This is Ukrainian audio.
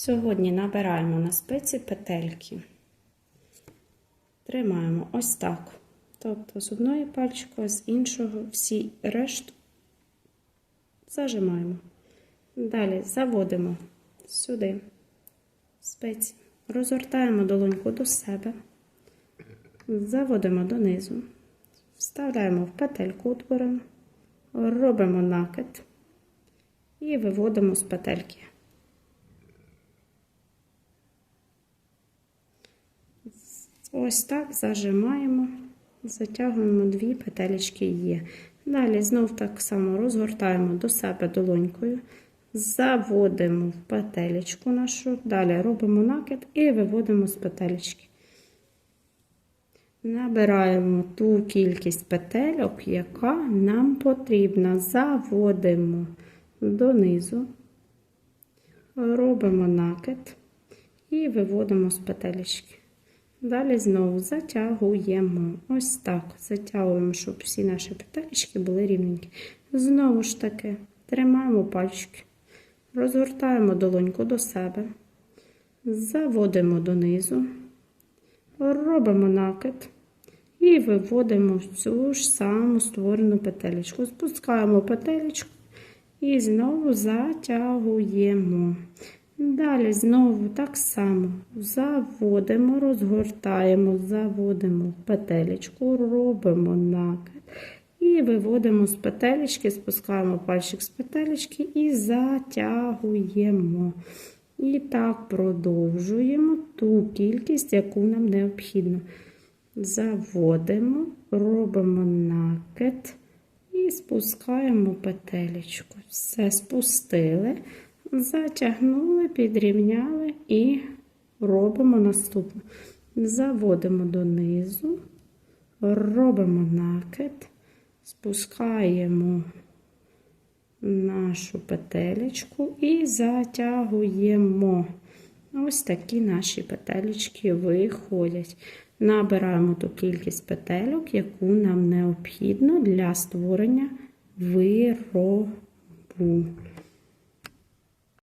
Сьогодні набираємо на спиці петельки. Тримаємо ось так. Тобто з одної пальчика, з іншого всі решту зажимаємо. Далі заводимо сюди спиці. Розгортаємо долоньку до себе, заводимо донизу, вставляємо в петельку утворимо, робимо накид і виводимо з петельки. Ось так зажимаємо, затягуємо дві петелечки є. Далі знов так само розгортаємо до себе долонькою, заводимо в петелечку нашу, далі робимо накид і виводимо з петелечки. Набираємо ту кількість петельок, яка нам потрібна. Заводимо донизу, робимо накид і виводимо з петелечки. Далі знову затягуємо. Ось так. Затягуємо, щоб всі наші петелечки були рівненькі. Знову ж таки, тримаємо пальчики, розгортаємо долоньку до себе, заводимо донизу, робимо накид і виводимо цю ж саму створену петелечку. Спускаємо петелечку і знову затягуємо. Далі знову так само заводимо, розгортаємо, заводимо в петелечку, робимо накид і виводимо з петелечки, спускаємо пальчик з петелечки і затягуємо. І так продовжуємо ту кількість, яку нам необхідно. Заводимо, робимо накид і спускаємо петелечку. Все спустили. Затягнули, підрівняли і робимо наступне. Заводимо донизу, робимо накид, спускаємо нашу петелечку і затягуємо. Ось такі наші петелечки виходять. Набираємо ту кількість петельок, яку нам необхідно для створення виробу.